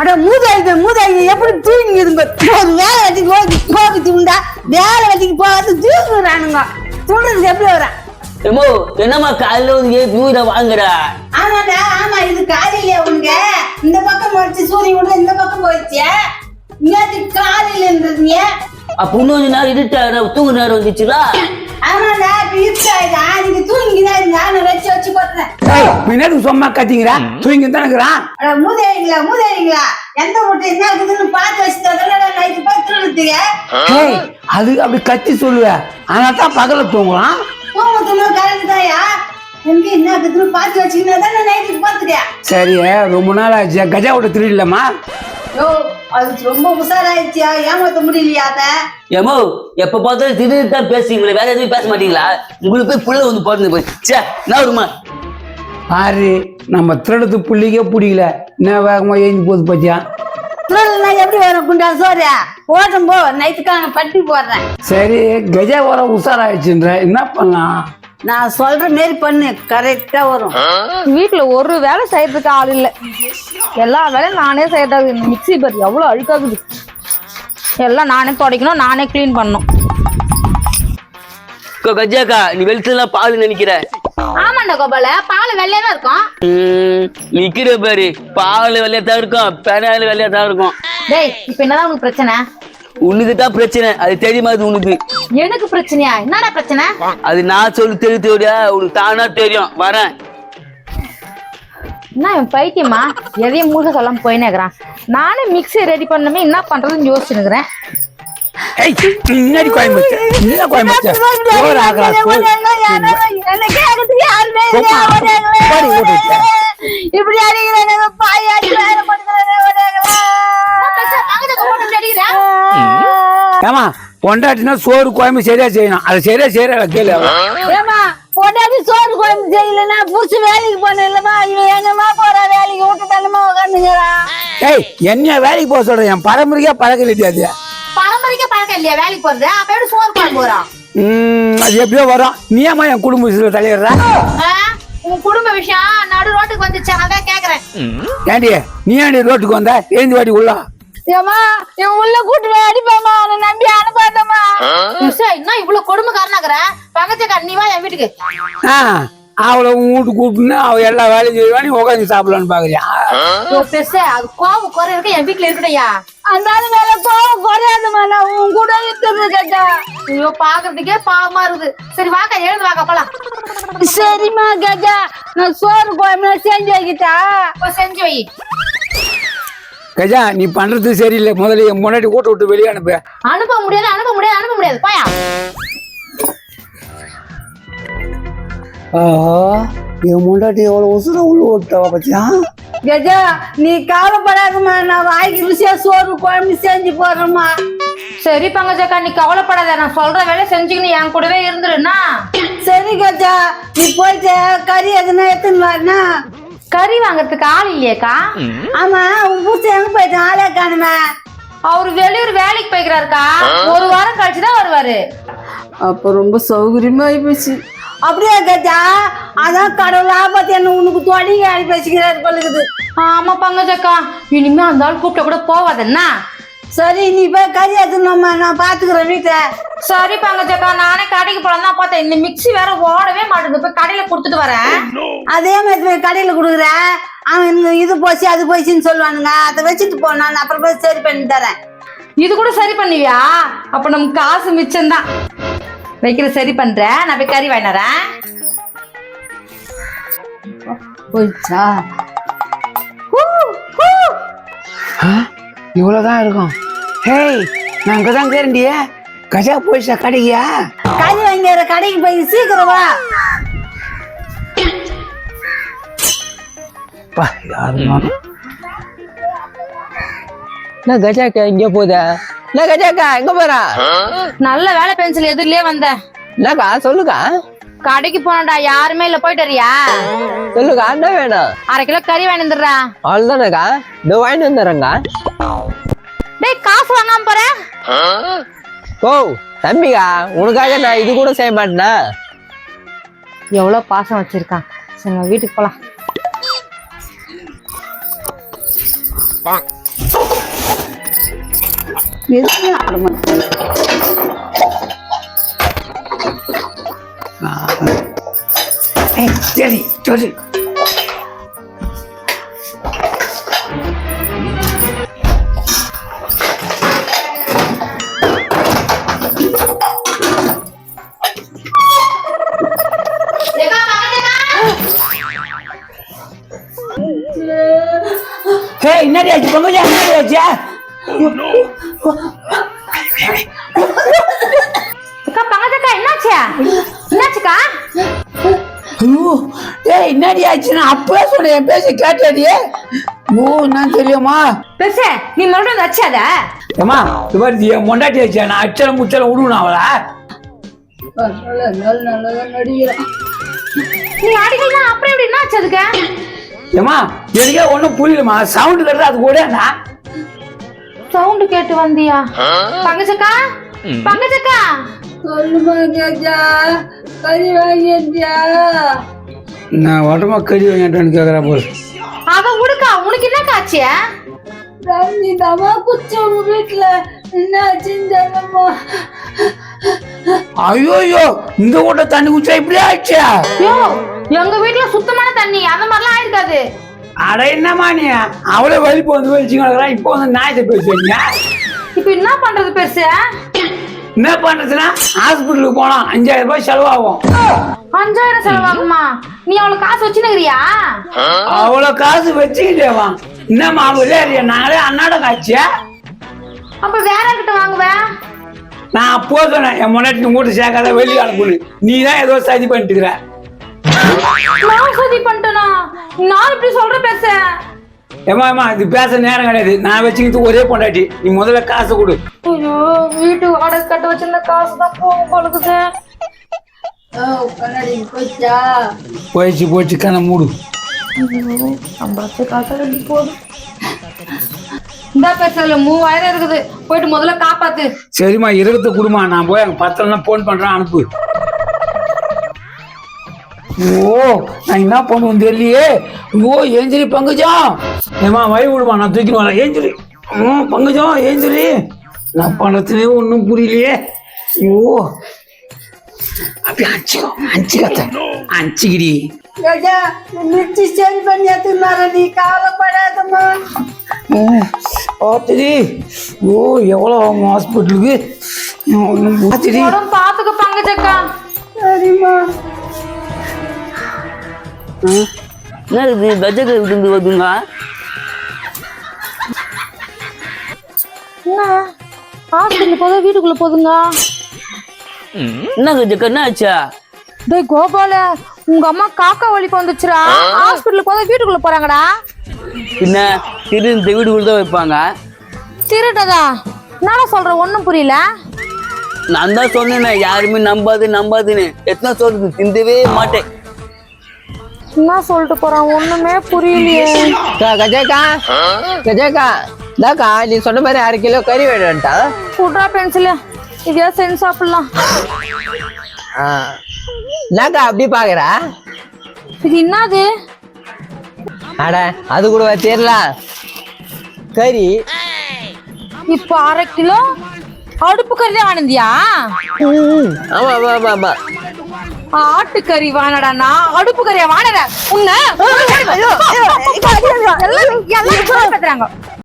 அட மூதாயிங்க மூதாயிங்க எப்படி தூங்கிதுங்க ஒரு வேலை வெட்டிக்கு போய் போகுது உண்டா? வேலை வெட்டிக்கு போகாது தூங்குறானுங்க சொல்றது எப்படி வர ஏமோ என்னம்மா காலையில வந்து ஏன் தூர வாங்குற? ஆமாடா ஆமா இது காலையில உனக்கு இந்த பக்கம் போச்சு சூரியன் விட இந்த பக்கம் போயிடுச்சு. நேற்று காலையில இருந்ததுங்க. அப்ப இன்னொரு நேரம் இருட்டா தூங்குற நேரம் வந்துச்சுல பின்னாடி சும்மா கத்திங்கிறா தூங்கி தானே இருக்கிறான் அட மூதாயிங்களா மூதாயிங்களா எந்த முட்டை என்ன இருக்குதுன்னு பார்த்து வச்சு தரல நைட்டு போய் திருடுத்துங்க ஏய் அது அப்படி கத்தி சொல்லுவ. ஆனால் தான் பகல தூங்கலாம் தூங்கத்துணும் கரெக்ட் எங்க என்ன பார்த்து வச்சுக்கினா தான் நைட்டுக்கு பார்த்துக்க? சரி ரொம்ப நாள் ஆச்சு. கஜா விட திருடலம்மா யோ அது ரொம்ப உஷாராயிடுச்சியா ஏமாத்த முடியலையா அத? ஏமோ எப்ப பார்த்தாலும் திடீர்னு தான் பேசுவீங்களே வேற எதுவும் பேச மாட்டீங்களா? உங்களுக்கு போய் புள்ள வந்து பிறந்து போய். சே என்ன வருமா? பாரு நம்ம திருடத்து புள்ளிக்கே பிடிக்கல என்ன வேகமா ஏஞ்சி போகுது பத்தியா? திருடனா எப்படி வரும் குண்டா சோறு? ஓட்டும் போ நைட்டுக்காக பட்டி போடுறேன். சரி கஜா வர உஷாராயிடுச்சுன்ற என்ன பண்ணலாம்? நான் சொல்ற மாரி பண்ணு. கரெக்டா வரும். வீட்டுல ஒரு வேலை செய்யறதுக்கு ஆள் இல்ல. எல்லா வேலையும் நானே செய்யறது. இந்த மிக்ஸி பார் எவ்வளவு அழுக்காகுது. எல்லாம் நானே துடைக்கணும் நானே க்ளீன் பண்ணணும். அக்கா, கஜாக்கா நீ வெளிச்சலாம் பால் நினைக்கிற? ஆமாண்டா கோபால பால் வெள்ளையா தான் இருக்கும். ம், நிக்கிற பாரு. பால் வெள்ளையா தான் இருக்கும். பெனால் வெள்ளையா தான் இருக்கும். டேய் இப்ப என்னதான் உனக்கு பிரச்சனை? உனக்கு தான் பிரச்சனை அது தெரியுமா அது உனக்கு எனக்கு பிரச்சனையா என்னடா பிரச்சனை அது நான் சொல்லி தெரிவித்தோடியா உனக்கு தானா தெரியும் வரேன் என்ன இவன் பைத்தியமா எதையும் மூழ்க சொல்லாம போயினேக்குறான் நானே மிக்ஸி ரெடி பண்ணமே என்ன பண்றதுன்னு யோசிச்சுனுக்குறேன் முன்னாடி என்ன சோறு ஏமா பொண்டாட்டினா சோறு கோயம்பு சரியா செய்யணும். அதை சரியா செய்யற கேளு. ஏமா பொண்டாட்டி சோறு குழம்பு செய்யலன்னா புடிச்சு வேலைக்கு போன இல்லமா இவன் எங்கம்மா போறா? வேலைக்கு விட்டு தள்ளமா உட்காந்துங்கிறான் ஏய் என்ன வேலைக்கு போக சொல்றேன் என் பரம்பரைக்கா பழக்கம் இல்லையா அது பரம்பரைக்கே பழக்கம் இல்லையா? வேலைக்கு போறது? அப்ப எப்படி சோறு குழம்பு போறான் ம், அது எப்படியோ வரும். நீ ஏமா என் குடும்ப விஷயத்துல தலையிடுற? உன் குடும்ப விஷயம் நடு ரோட்டுக்கு வந்துச்சு அதான் கேக்குறேன். ஏண்டி நீ ஏண்டி ரோட்டுக்கு வந்த? ஏந்தி வாடி உள்ள. ஏமா இவன் உள்ள கூட்டு அடிப்பாமா அவனை நம்பி அனுப்பாதம்மா. என்ன இவ்வளவு கொடுமைக்காரனாக்குற? பக்கத்துக்கா நீ வா என் வீட்டுக்கு. ஆ அவளை உன் வீட்டுக்கு கூப்பிட்டுன்னு அவ எல்லா வேலையும் செய்வா நீ உட்காந்து சாப்பிடலான்னு பாக்குறியா? யோ, பெருசு அது கோவம் குறை இருக்க என் வீட்டுல இருக்கடையா அந்த ஆளு மேல கோவம் குறையாதுமா நான் உன் கூட இருக்கிறது கேட்டா. ஐயோ பாக்குறதுக்கே பாவமா இருக்குது. சரி வாக்கா எழுந்து வாக்கா போலாம். சரிம்மா கஜா நான் சோறு குழம்பு செஞ்சு வைக்கிட்டா. போய் செஞ்சு வை. கஜா நீ பண்றது சரியில்லை. முதல்ல என் முன்னாடி கூட்ட விட்டு வெளியே அனுப்பு. அனுப்ப முடியாது அனுப்ப முடியாது அனுப்ப முடியாது. போயா. ஆஹா என் முன்னாடி எவ்வளவு உசுர உள்ள விட்டவா பத்தியா? கஜா நீ கவலைப்படாதம்மா. நான் வாய்க்கு ருசியா சோறு குழம்பு செஞ்சு போடுறேம்மா சரி பங்கஜக்கா நீ கவலைப்படாத. நான் சொல்ற வேலை செஞ்சுக்கின்னு என் கூடவே இருந்துருன்னா சரி கஜா நீ போயிட்டு கறி எதுனா எடுத்துன்னு வரனா கறி வாங்குறதுக்கு ஆள் இல்லையேக்கா? ஆமா உன் பூச்சி எங்க போயிட்டு? ஆளே காணுமே. அவரு வெளியூர் வேலைக்கு போய்க்கிறாருக்கா? ஒரு வாரம் கழிச்சு தான் வருவாரு. அப்ப ரொம்ப சௌகரியமா ஆயிப்போச்சு. அப்படியே கஜா அதான் கடவுள் ஆபத்து என்ன உனக்கு தொடிங்க அனுப்பி வச்சுக்கிறாரு பழுகுது ஆமா பங்கஜக்கா. இனிமே அந்த ஆள் கூப்பிட்ட கூட போவாதன்னா சரி நீ போய் கறி எடுத்துனோம்மா நான் பாத்துக்கிறேன் வீட்டை. சரி பங்கஜக்கா. நானே கடைக்கு போலாம் தான் பார்த்தேன். இந்த மிக்ஸி வேற ஓடவே மாட்டேங்குது போய் கடையில கொடுத்துட்டு வரேன். அதே மாதிரி கடையில் கொடுக்குற. அவன் இது போச்சு அது போச்சுன்னு சொல்லுவானுங்க. அதை வச்சுட்டு போ நான் அப்புறம் போய் சரி பண்ணி தரேன். இது கூட சரி பண்ணுவியா? அப்ப நமக்கு காசு மிச்சம்தான். வைக்கிற சரி பண்றேன் நான் போய் கறி வாங்கினறேன் போயிடுச்சா இவ்வளவுதான் இருக்கும். ஹேய் நான் அங்கதான் இருக்கிறேன்டியே. கஜா போயிடுச்சா கடைக்கியா கறி வாங்கிற கடைக்கு போய் சீக்கிரம் வா. பா யாரும் என்ன கஜாக்கா இங்க போதா? என்ன கஜாக்கா எங்க போறா? நல்ல வேலை பென்சில் எதிரிலே வந்தேன். என்னக்கா சொல்லுக்கா. கடைக்கு போனடா யாருமே இல்ல போயிட்டு வரியா சொல்லுக்கா என்ன வேணும்? அரை கிலோ கறி வாங்கி வந்துடுறா. அவ்வளவுதானக்கா இதோ வாங்கிட்டு வந்துடுறேங்க வாங்காம போறேன் ஓ தம்பிக்கா உனக்காக நான் இது கூட செய்ய மாட்டேனா? எவ்வளவு பாசம் வச்சிருக்கான். சரி நம்ம வீட்டுக்கு போலாம். சரி சரி அக்கா பங்கஜக்கா என்னாச்சு? என்னாச்சுக்கா? ஐயோ ஏய் என்னடி ஆச்சு? நான் அப்பவே சொன்னேன் என் பேச கேட்டாடி. ஓ என்ன தெரியுமா? பெருசு நீ மறுபடியும் வந்து வச்சாத ஏமா இது மாதிரி என் பொண்டாட்டி ஆச்சு நான் அச்சலம் முச்சலம் விடுவேன் அவளை? நீ அடிக்கலாம் அப்புறம் எப்படி என்னாச்சு அதுக்கு? ஏமா எனக்கே ஒன்றும் புரியலம்மா. சவுண்டு கட்டுறது அது கூட நான் சவுண்ட் கேட்டு வந்தியா? பங்கஜக்கா? பங்கஜக்கா? நான் உடம்பா கறி வாங்கிட்டேன்னு கேட்குறேன் போல். அத விடுக்கா உனக்கு என்ன காட்சி? ஐயோ இந்த கூட்ட தண்ணி குச்சா இப்படி ஆச்சு யோ எங்க வீட்ல சுத்தமான தண்ணி அந்த மாதிரிலாம் ஆயிருக்காது. அட என்னம்மா நீ? அவளே வலிப்பு வந்து வச்சுக்கிறான் இப்போ வந்து நாயத்தை பேசுவீங்க? இப்ப என்ன பண்றது பெருசு? என்ன பண்றதுன்னா ஹாஸ்பிட்டலுக்கு போனோம் அஞ்சாயிரம் ரூபாய் செலவாகும். அஞ்சாயிரம் செலவாகுமா? நீ அவளுக்கு காசு வச்சுனுக்கிறியா அவ்வளோ காசு வச்சுக்கிட்டேவா என்னம்மா விளையாடிய நாங்களே அன்னாட காட்சியா அப்ப வேற கிட்ட வாங்குவேன் நான் அப்போ சொன்னேன் என் முன்னாடி மூட்டை சேர்க்காத வெளியே அனுப்புன்னு. நீ தான் ஏதோ சதி பண்ணிட்டு இருக்கிற நான் சதி பண்ணிட்டேனா? நான் இப்படி சொல்ற பெருச ஏமா ஏமா இது பேச நேரம் கிடையாது. நான் வச்சுக்கிட்டு ஒரே பொண்டாட்டி. நீ முதல்ல காசு கொடு. ஐயோ வீட்டு வாடகை கட்ட வச்சிருந்த காசு தான் போகும் பழகுது போயிடுச்சு போயிடுச்சு கண்ணை மூடு. சம்பாதிச்ச காசு போதும். இந்த பெருசுல மூவாயிரம் இருக்குது. போயிட்டு முதல்ல காப்பாத்து. சரிம்மா இருபத்து கொடுமா நான் போய் அங்கே பத்திரம் ஃபோன் பண்ணுறேன் அனுப்பு. ஓ நான் என்ன பண்ணுவேன் தெரியலையே. ஓ ஏஞ்சலி பங்குஜம். ஏமா வழி விடுமா நான் தூக்கின்னு வரேன். ஏஞ்சலி. ம் பங்குஜம் ஏஞ்சலி. நான் பண்ணுறதுலே ஒன்றும் புரியலையே. ஐயோ. அப்படி அஞ்சிக்கோ அஞ்சிக்கத்த அஞ்சிக்கிடி கஜா மிர்ச்சி சரி பண்ணி எடுத்துனார நீ கவலைப்படாதம்மா. பார்த்துடி. ஓ எவ்வளோ ஹாஸ்பிட்டலுக்கு? பார்த்துடி. பாத்துக்க பங்கச்சக்கா சரிம்மா. என்ன இது? கஜக இருந்து வருதுங்க என்ன? ஹாஸ்பிட்டல் போதா வீட்டுக்குள்ள போதுங்க. என்ன கஜக்க என்ன ஆச்சா? டேய் கோபால உங்க அம்மா காக்கா வலிக்கு வந்துச்சுடா. ஹாஸ்பிட்டல் போதா வீட்டுக்குள்ள போறாங்கடா. என்ன? திடீர்னு வீடுக்குள்ள தான் வைப்பாங்க? திருட்டதா என்னடா சொல்ற? ஒண்ணும் புரியல. நான் தான் சொன்னேனே யாருமே நம்பாது நம்பாதுன்னு. எத்தனை சொல்றது திந்தவே மாட்டேன். என்ன சொல்லிட்டு போறான். ஒண்ணுமே புரியலையே. கஜாக்கா கஜாக்கா இதாக்கா நீ சொன்ன மாதிரி அரை கிலோ கறி வேணும்ட்டா. குட்ரா பென்சில் இதே செஞ்சு சாப்பிடலாம். ஆ. என்னக்கா அப்படி பாக்குற? இது என்னது? அட அது கூட தெரியல. கறி. இப்போ அரை கிலோ? அடுப்பு கறி தான் ம், ஆமா ஆமா ஆமா ஆமா. ஆட்டுக்கறி வானடா நான் அடுப்பு கறியா வானட உன்ன எல்லாம் எல்லாம் பேசுறாங்க